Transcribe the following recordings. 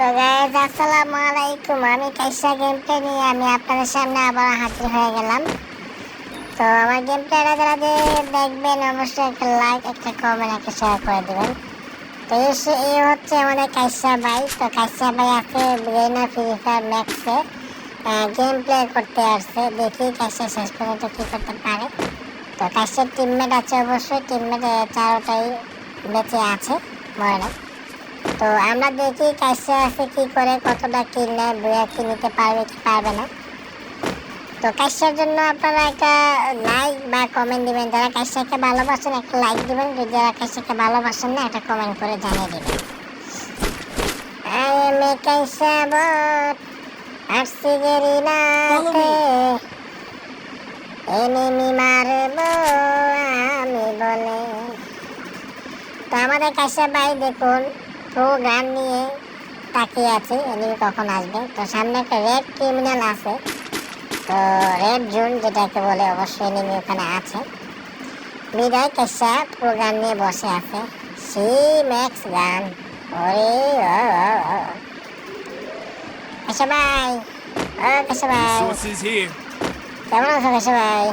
তো গাইজ আসসালামু আলাইকুম। আমি কাইসা গেমপ্লে নিয়ে আমি আপনাদের সামনে আবার হাজির হয়ে গেলাম। তো আমার গেমপ্লেটা যারা যে দেখবেন, অবশ্যই একটা লাইক একটা কমেন্ট একটা শেয়ার করে দেবেন। তো এই সে- হচ্ছে আমাদের কাইসা ভাই। তো কাইসা ভাই আছে ব্রেনা ফ্রি ফায়ার ম্যাক্সে গেম প্লে করতে আসছে। দেখি কাইসা শেষ পর্যন্ত কী করতে পারে। তো কাইসার টিমমেট আছে অবশ্যই। টিমমেট চারোটাই বেঁচে আছে, মরে না তো আমরা দেখি কাইসা আছে কি করে কতটা কিল নেয় বইয়া কি নিতে পারবে কি পারবে না। তো কাইসার জন্য আপনারা একটা লাইক বা কমেন্ট দিবেন। যারা কাইসাকে ভালোবাসেন একটা লাইক দিবেন। যদি যারা কাইসাকে ভালোবাসেন না একটা কমেন্ট করে জানিয়ে দেবেন। এনিমি মারবো আমি বলে। তো আমাদের কাছে ভাই দেখুন প্রো গান নিয়ে তাকিয়ে আছে এনিমি কখন আসবে? তো সামনে একটা রেড ক্রিমিনাল আছে। তো রেড জোন যেটাকে বলে অবশ্যই এনিমি ওখানে আছে। বিদায় কেসা প্রো গান নিয়ে বসে আছে। সি ম্যাক্স গান। ওরে ভাই? ও ভাই? কেমন আছো কেশব ভাই?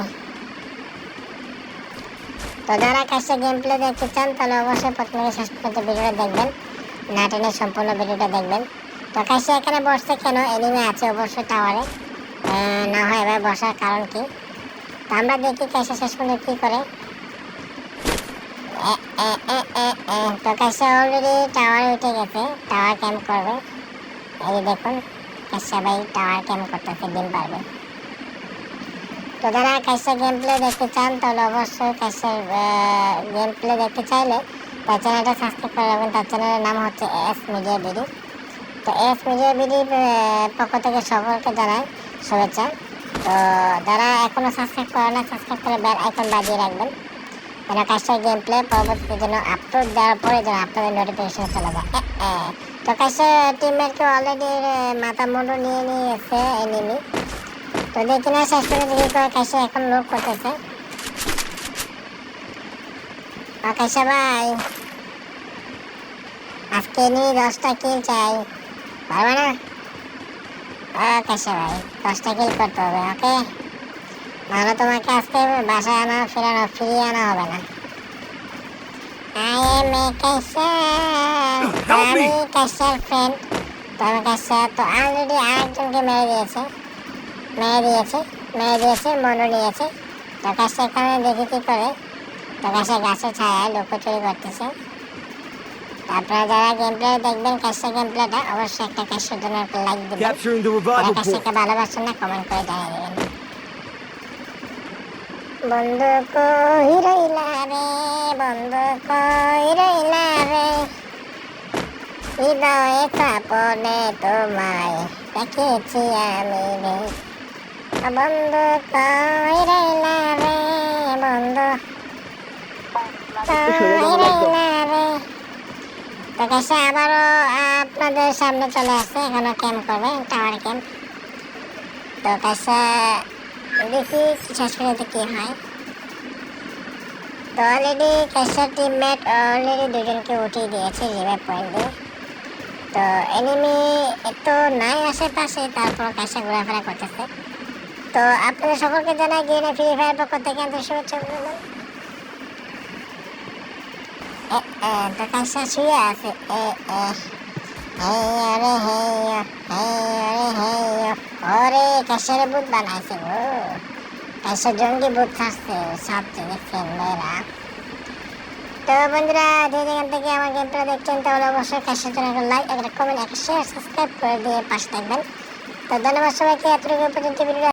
তো যারা কাছে গেম প্লে দেখতে চান তাহলে অবশ্যই প্রথমে শেষ পর্যন্ত ভিডিওটা দেখবেন। না টেনে সম্পূর্ণ ভিডিওটা দেখবেন। তো কাছে এখানে বসছে কেন? এনিমে আছে অবশ্যই টাওয়ারে না হয় এবার বসার কারণ কি? তো আমরা দেখি কাছে শেষ পর্যন্ত কী করে। তো কাছে অলরেডি টাওয়ারে উঠে গেছে। টাওয়ার ক্যাম্প করবে। এই যে দেখুন কাছে ভাই টাওয়ার ক্যাম্প করতেছে ডিম পারবে। তো যারা কাইসা গেম প্লে দেখতে চান, তাহলে অবশ্যই কাইসার গেম প্লে দেখতে চাইলে তার চ্যানেলটা সাবস্ক্রাইব করে রাখবেন তার চ্যানেলের নাম হচ্ছে এস মিডিয়া বিডি তো এস মিডিয়া বিডির পক্ষ থেকে সকলকে জানাই শুভেচ্ছা। তো যারা এখনও সাবস্ক্রাইব করে না সাবস্ক্রাইব করে বেল আইকন বাজিয়ে রাখবেন। যেন কাইসার গেম প্লে পরবর্তীতে যেন আপলোড দেওয়ার পরে যেন আপনাদের নোটিফিকেশন চলে যায়। তো কাইসার টিমমেটকে অলরেডি মাথা মুন্ডু নিয়ে নিয়েছে এনিমি তো দেখি না, শেষ পর্যন্ত কি করে কাইসা এখন লোক করতেছে। কাইসা ভাই আজকে নিয়ে দশটা কিল চাই। পারবে না? ও কাইসা ভাই দশটা কিল করতে হবে ওকে? নাহলে তোমাকে আজকে বাসায় আনা ফিরানো ফিরিয়ে আনা হবে না। আই এম এ কাইসা Help me! আমি কাইসার ফ্রেন্ড তো আমি কাইসা তো অলরেডি আরেকজনকে মেরে দিয়েছে। মেরে দিয়েছে মেরে দিয়েছে মনো নিয়েছে। তো কাছে এখানে দেখি কি করে? তো কাছে গাছের ছায়ায় লুকোচুরি করতেছে। তারপরে যারা গেম প্লে দেখবেন কাছে গেম প্লেটা অবশ্যই একটা কাশের জন্য একটা লাইক দিবেন। যারা point. ভালোবাসেন না কমেন্ট করে জানিয়ে দেবেন। বন্ধু কই রইলা রে? বন্ধু কই রইলা রে? হৃদয়ে কাপড়ে তোমায় দেখেছি আমি রে। বন্ধু কই রইলা রে? বন্ধু তো আপনাদের সামনে চলে আসছে ক্যাম্প করবে টাওয়ার ক্যাম্প তো দেখি শেষ হয় তো অলরেডি কাছের টিমমেট অলরেডি দুজনকে উঠিয়ে দিয়েছে রিভাইভ পয়েন্ট দিয়ে তো এনিমি তো নাই আশেপাশে তারপর কাছে ঘোরাফেরা করতেছে তো আপনাদের সকলকে জানাই গিয়ে ফ্রি ফায়ার পক্ষ থেকে শুভেচ্ছা আছে এ এ বানাইছে গো জঙ্গি বুথ থাকছে সাথে দেখছেন মেয়েরা তো বন্ধুরা যে যেখান থেকে আমার গেমটা দেখছেন তাহলে অবশ্যই কাশের জন্য একটা লাইক একটা কমেন্ট একটা শেয়ার সাবস্ক্রাইব করে দিয়ে পাশে থাকবেন তো ধন্যবাদ সবাইকে এতটুকু পর্যন্ত ভিডিও